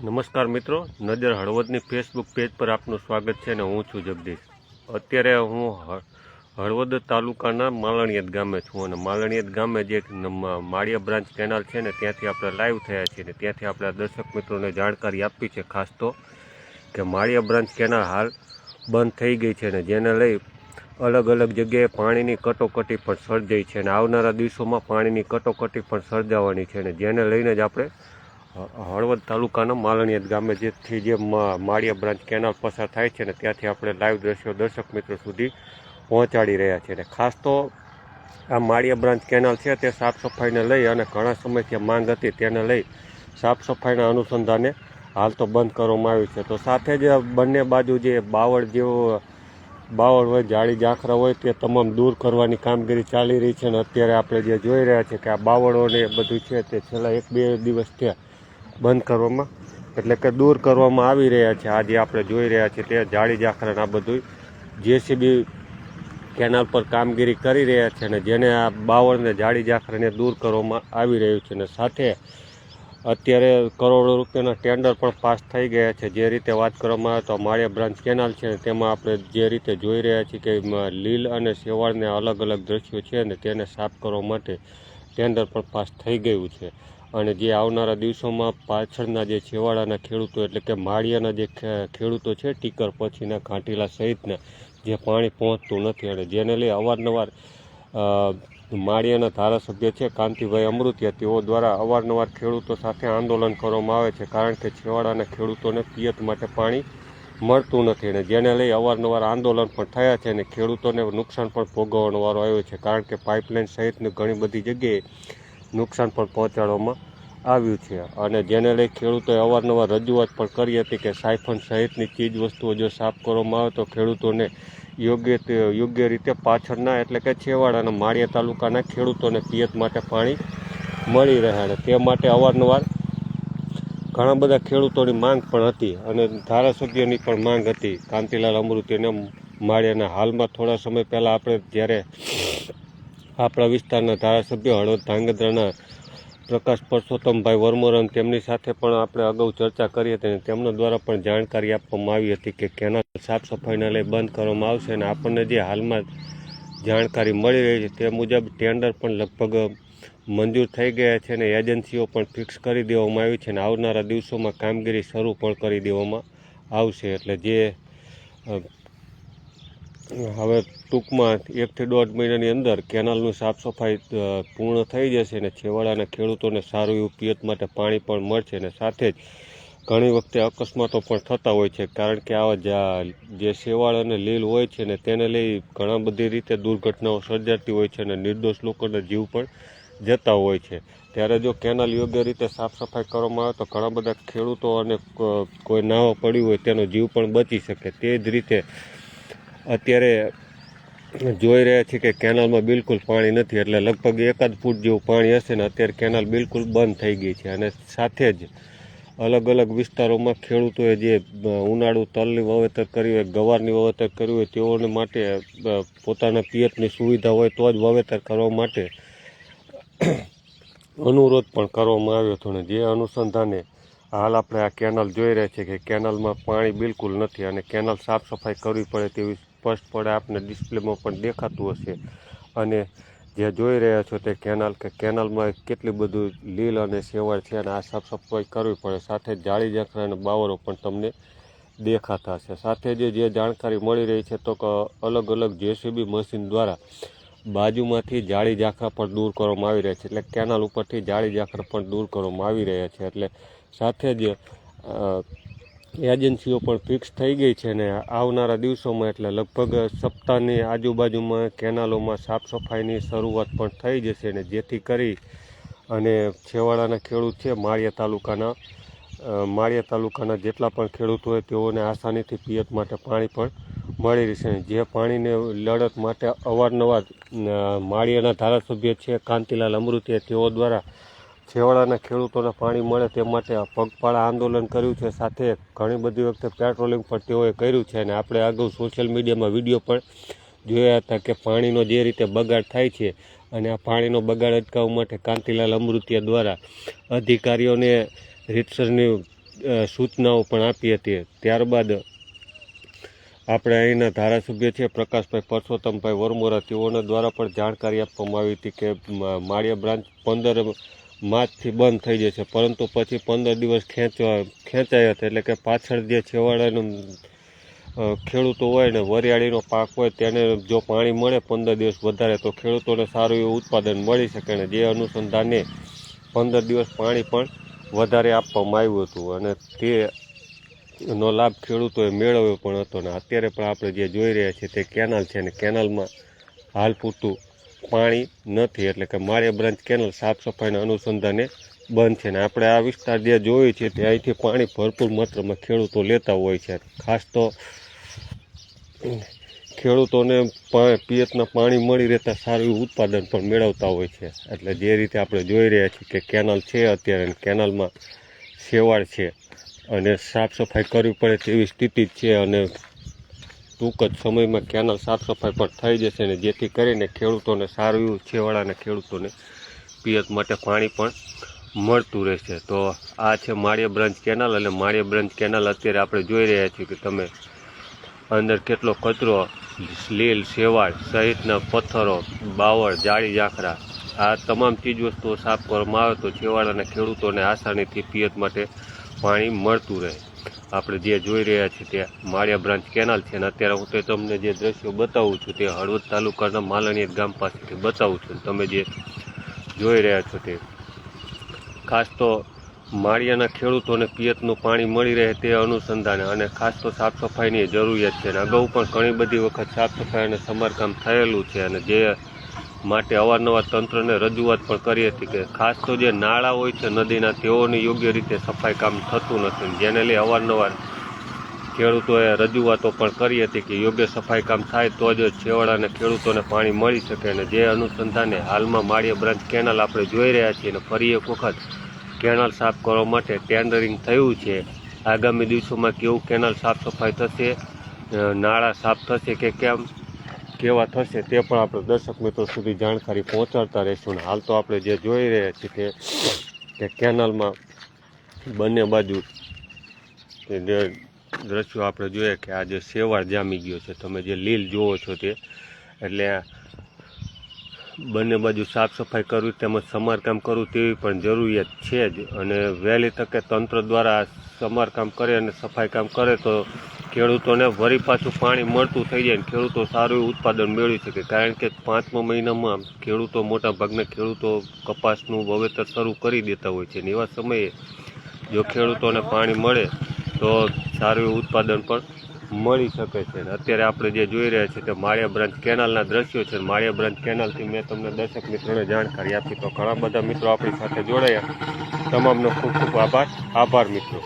નમસ્કાર મિત્રો, નજર હળવદની ફેસબુક પેજ પર આપનું સ્વાગત છે અને હું છું જગદીશ. અત્યારે હું હળવદ તાલુકાના માલણિયત ગામે છું અને માલણીયત ગામે જે એક માળિયા બ્રાન્ચ કેનાલ છે ને ત્યાંથી આપણે લાઈવ થયા છીએ ને ત્યાંથી આપણે દર્શક મિત્રોને જાણકારી આપી છે, ખાસ તો કે માળિયા બ્રાન્ચ કેનાલ હાલ બંધ થઈ ગઈ છે ને જેને લઈ અલગ અલગ જગ્યાએ પાણીની કટોકટી પણ સર્જાઈ છે અને આવનારા દિવસોમાં પાણીની કટોકટી પણ સર્જાવાની છે ને જેને લઈને જ આપણે હળવદ તાલુકાના માલણીયત ગામે જેથી જે માળિયા બ્રાન્ચ કેનાલ પસાર થાય છે ને ત્યાંથી આપણે લાઈવ દ્રશ્યો દર્શક મિત્રો સુધી પહોંચાડી રહ્યા છીએ અને ખાસ તો આ માળિયા બ્રાન્ચ કેનાલ છે તે સાફ સફાઈને લઈ અને ઘણા સમયથી માંગ હતી તેને લઈ સાફ સફાઈના અનુસંધાને હાલ તો બંધ કરવામાં આવ્યું છે. તો સાથે જ બંને બાજુ જે બાવળ જેવો બાવળ હોય, જાળી ઝાંખરા હોય તે તમામ દૂર કરવાની કામગીરી ચાલી રહી છે અને અત્યારે આપણે જે જોઈ રહ્યા છીએ કે આ બાવળોને બધું છે તે છેલ્લા એક બે દિવસ થયા બંધ કરવામાં, એટલે કે દૂર કરવામાં આવી રહ્યા છે. આજે આપણે જોઈ રહ્યા છીએ તે જાળી જાખરણ આ બધું જેસીબી કેનાલ પર કામગીરી કરી રહ્યા છે અને જેને આ બાવળને જાળી જાખરને દૂર કરવામાં આવી રહ્યું છે અને સાથે અત્યારે કરોડો રૂપિયાના ટેન્ડર પણ પાસ થઈ ગયા છે. જે રીતે વાત કરવામાં આવે તો માળિયા બ્રાન્ચ કેનાલ છે તેમાં આપણે જે રીતે જોઈ રહ્યા છીએ કે લીલ અને શેવાળને અલગ અલગ દ્રશ્યો છે ને તેને સાફ કરવા માટે ટેન્ડર પણ પાસ થઈ ગયું છે. અને જે આવનારા દિવસોમાં પાછળના જે છેવાડાના ખેડૂતો એટલે કે માળિયાના જે ખેડૂતો છે, ટીકર પછીના ઘાંટીલા સહિતના જે પાણી પહોંચતું નથી અને જેને લઈ અવારનવાર માળિયાના ધારાસભ્ય છે, કાંતિભાઈ અમૃતિયા, તેઓ દ્વારા અવારનવાર ખેડૂતો સાથે આંદોલન કરવામાં આવે છે કારણ કે છેવાડાના ખેડૂતોને પિયત માટે પાણી મળતું નથી અને જેને લઈ અવારનવાર આંદોલન પણ થયા છે અને ખેડૂતોને નુકસાન પણ ભોગવવાનો વારો આવ્યો છે કારણ કે પાઇપલાઇન સહિતની ઘણી બધી જગ્યાએ નુકસાન પણ પહોંચાડવામાં આવ્યું છે. અને જેને લઈ ખેડૂતોએ અવારનવાર રજૂઆત પણ કરી હતી કે સાયફન સહિતની ચીજ વસ્તુઓ જો સાફ કરવામાં આવે તો ખેડૂતોને યોગ્ય યોગ્ય રીતે પાછળના એટલે કે છેવાડા અને માળિયા તાલુકાના ખેડૂતોને પિયત માટે પાણી મળી રહે અને તે માટે અવારનવાર ઘણા બધા ખેડૂતોની માંગ પણ હતી અને ધારાસભ્યોની પણ માંગ હતી. કાંતિલાલ અમૃતિને માળિયાના હાલમાં થોડા સમય પહેલાં આપણે જ્યારે આપણા વિસ્તારના ધારાસભ્ય હળવદ ધાંગધ્રાના પ્રકાશ પરસોત્તમભાઈ વર્મોરન તેમની સાથે પણ આપણે અગાઉ ચર્ચા કરી હતી અને તેમના દ્વારા પણ જાણકારી આપવામાં આવી હતી કે કેનાલ સાફ સફાઈના લઈ બંધ કરવામાં આવશે અને આપણને જે હાલમાં જાણકારી મળી રહી છે તે મુજબ ટેન્ડર પણ લગભગ મંજૂર થઈ ગયા છે અને એજન્સીઓ પણ ફિક્સ કરી દેવામાં આવી છે અને આવનારા દિવસોમાં કામગીરી શરૂ પણ કરી દેવામાં આવશે. એટલે જે હવે ટૂંકમાં એકથી દોઢ મહિનાની અંદર કેનાલનું સાફ સફાઈ પૂર્ણ થઈ જશે અને છેવાડાના ખેડૂતોને સારું એવું પિયત માટે પાણી પણ મળશે અને સાથે જ ઘણી વખતે અકસ્માતો પણ થતા હોય છે. કારણ કે આવા જા- શેવાળ અને લીલ હોય છે ને તેને લઈ ઘણા બધી રીતે દુર્ઘટનાઓ સર્જાતી હોય છે અને નિર્દોષ લોકોના જીવ પણ જતા હોય છે. ત્યારે જો કેનાલ યોગ્ય રીતે સાફ સફાઈ કરવામાં આવે તો ઘણા બધા ખેડૂતો અને કોઈ નાવા પડ્યું હોય તેનો જીવ પણ બચી શકે. તે જ રીતે અત્યારે જોઈ રહ્યા છીએ કે કેનાલમાં બિલકુલ પાણી નથી, એટલે લગભગ એકાદ ફૂટ જેવું પાણી હશે ને અત્યારે કેનાલ બિલકુલ બંધ થઈ ગઈ છે. અને સાથે જ અલગ અલગ વિસ્તારોમાં ખેડૂતોએ જે ઉનાળુ તલની વાવેતર કર્યું હોય, ગવારની વાવેતર કર્યું હોય, તેઓને માટે પોતાના પિયતની સુવિધા હોય તો જ વાવેતર કરવા માટે અનુરોધ પણ કરવામાં આવ્યો હતો. ને જે અનુસંધાને હાલ આપણે આ કેનાલ જોઈ રહ્યા છીએ કે કેનાલમાં પાણી બિલકુલ નથી અને કેનાલ સાફ સફાઈ કરવી પડે તેવી સ્પષ્ટપણે આપને ડિસ્પ્લેમાં પણ દેખાતું હશે. અને જે જોઈ રહ્યા છો તે કેનાલ, કે કેનાલમાં કેટલી બધું લીલ અને સેવાળ છે અને આ સાફ સફાઈ કરવી પડે. સાથે જાળી ઝાંખરા અને બાવરો પણ તમને દેખાતા હશે. સાથે જે જે જાણકારી મળી રહી છે તો અલગ અલગ જેસીબી મશીન દ્વારા બાજુમાંથી જાળી ઝાંખરા પણ દૂર કરવામાં આવી રહ્યા છે. એટલે કેનાલ ઉપરથી જાળી ઝાંખરા પણ દૂર કરવામાં આવી રહ્યા છે. એટલે સાથે જ એજન્સીઓ પણ ફિક્સ થઈ ગઈ છે ને આવનારા દિવસોમાં એટલે લગભગ સપ્તાહની આજુબાજુમાં કેનાલોમાં સાફ સફાઈની શરૂઆત પણ થઈ જશે ને જેથી કરી અને છેવાડાના ખેડૂત છે માળિયા તાલુકાના માળિયા તાલુકાના જેટલા પણ ખેડૂત હોય તેઓને આસાનીથી પિયત માટે પાણી પણ મળી રહેશે જે પાણીને લડત માટે અવારનવાર માળિયાના ધારાસભ્ય છે કાંતિલાલ અમૃતિયા તેઓ દ્વારા છેવાડાના ખેડૂતોને પાણી મળે તે માટે પગપાળા આંદોલન કર્યું છે. સાથે ઘણી બધી વખતે પેટ્રોલિંગ પણ તેઓએ કર્યું છે અને આપણે અગાઉ સોશિયલ મીડિયામાં વીડિયો પણ જોયા હતા કે પાણીનો જે રીતે બગાડ થાય છે અને આ પાણીનો બગાડ અટકાવવા માટે કાંતિલાલ અમૃતિયા દ્વારા અધિકારીઓને રીતસરની સૂચનાઓ પણ આપી હતી. ત્યારબાદ આપણે અહીંના ધારાસભ્ય છે પ્રકાશભાઈ પરસોત્તમભાઈ વરમોરા, તેઓના દ્વારા પણ જાણકારી આપવામાં આવી હતી કે માળિયા બ્રાન્ચ પંદર માર્ચથી બંધ થઈ જશે પરંતુ પછી પંદર દિવસ ખેંચવા ખેંચાયા હતા. એટલે કે પાછળ જે છેવાડાનું ખેડૂતો હોય ને, વરિયાળીનો પાક હોય, તેને જો પાણી મળે પંદર દિવસ વધારે, તો ખેડૂતોને સારું એવું ઉત્પાદન મળી શકે ને, જે અનુસંધાને પંદર દિવસ પાણી પણ વધારે આપવામાં આવ્યું હતું. અને તે નો લાભ ખેડૂતોએ મેળવ્યો પણ હતો ને. અત્યારે પણ આપણે જે જોઈ રહ્યા છીએ તે કેનાલ છે ને, કેનાલમાં હાલ પૂરતું પાણી નથી, એટલે કે મારે બ્રાન્ચ કેનલ સાફ સફાઈના અનુસંધાને બંધ છે ને આપણે આ વિસ્તાર જે જોઈએ છીએ તે અહીંથી પાણી ભરપૂર માત્રામાં ખેડૂતો લેતા હોય છે. ખાસ તો ખેડૂતોને પિયતના પાણી મળી રહેતા સારું એવું ઉત્પાદન પણ મેળવતા હોય છે. એટલે જે રીતે આપણે જોઈ રહ્યા છીએ કે કેનલ છે અત્યારે કેનલમાં સેવાળ છે અને સાફ સફાઈ કરવી પડે તેવી સ્થિતિ છે અને ટૂંક જ સમયમાં કેનાલ સાફ સફાઈ પણ થઈ જશે ને જેથી કરીને ખેડૂતોને સારું એવું છેવાડાના ખેડૂતોને પિયત માટે પાણી પણ મળતું રહેશે. તો આ છે માળિયા બ્રાન્ચ કેનાલ અને માળિયા બ્રાન્ચ કેનાલ અત્યારે આપણે જોઈ રહ્યા છીએ કે તમે અંદર કેટલો કચરો, લીલ, શેવાળ સહિતના પથ્થરો, બાવળ, જાળી, ઝાંખરા આ તમામ ચીજવસ્તુઓ સાફ કરવામાં આવે તો છેવાડાના ખેડૂતોને આસાનીથી પિયત માટે પાણી મળતું રહે. આપણે જે જોઈ રહ્યા છીએ તે માળિયા બ્રાન્ચ કેનાલ છે અને અત્યારે હું તે તમને જે દ્રશ્યો બતાવું છું તે હળવદ તાલુકાના માલણીયા ગામ પાસેથી બતાવું છું તમે જે જોઈ રહ્યા છો તે. ખાસ તો માળિયાના ખેડૂતોને પિયતનું પાણી મળી રહે તે અનુસંધાને અને ખાસ તો સાફ સફાઈની જરૂરિયાત છે અને અગાઉ પણ ઘણી બધી વખત સાફ સફાઈ અને સમારકામ થયેલું છે અને જે માટે અવારનવાર તંત્રને રજૂઆત પણ કરી હતી કે ખાસ તો જે નાળા હોય છે નદીના, તેઓની યોગ્ય રીતે સફાઈ કામ થતું નથી. જેને લઈ અવારનવાર ખેડૂતોએ રજૂઆતો પણ કરી હતી કે યોગ્ય સફાઈ કામ થાય તો જ છેવાડાને ખેડૂતોને પાણી મળી શકે અને જે અનુસંધાને હાલમાં માળિયા બ્રાન્ચ કેનાલ આપણે જોઈ રહ્યા છીએ અને ફરી એક વખત કેનાલ સાફ કરવા માટે ટેન્ડરિંગ થયું છે. આગામી દિવસોમાં કેવું કેનાલ સાફ સફાઈ થશે નાળા સાફ થશે કે કેમ? કેવા થશે તે પણ આપણે દર્શક મિત્રો સુધી જાણકારી પહોંચાડતા રહીશું અને હાલ તો આપણે જે જોઈ રહ્યા છીએ કે કે કેનાલમાં બંને બાજુ જે દ્રશ્યો આપણે જોઈએ કે આ જે શેવાળ જામી ગયો છે, તમે જે લીલ જુઓ છો તે, એટલે બંને બાજુ સાફ સફાઈ કરવી તેમજ સમારકામ કરવું તેવી પણ જરૂરિયાત છે જ. અને વહેલી તકે તંત્ર દ્વારા સમારકામ કરે અને સફાઈ કામ કરે તો ખેડૂતોને વરી પાછું પાણી મળતું થઈ જાય ખેડૂતો સારું ઉત્પાદન મેળવી શકે. કારણ કે પાંચમા મહિનામાં ખેડૂતો મોટા ભાગના ખેડૂતો કપાસનું વાવેતર શરૂ કરી દેતા હોય છે અને એવા સમયે જો ખેડૂતોને પાણી મળે તો સારું ઉત્પાદન પણ મળી શકે છે. અત્યારે આપણે જે જોઈ રહ્યા છીએ તે માળિયા બ્રાન્ચ કેનાલના દ્રશ્યો છે. માળિયા બ્રાન્ચ કેનાલથી મેં તમને દર્શક મિત્રોને જાણકારી આપી. તો ઘણા બધા મિત્રો આપણી સાથે જોડાયા. તમામનો ખૂબ ખૂબ આભાર. આભાર મિત્રો.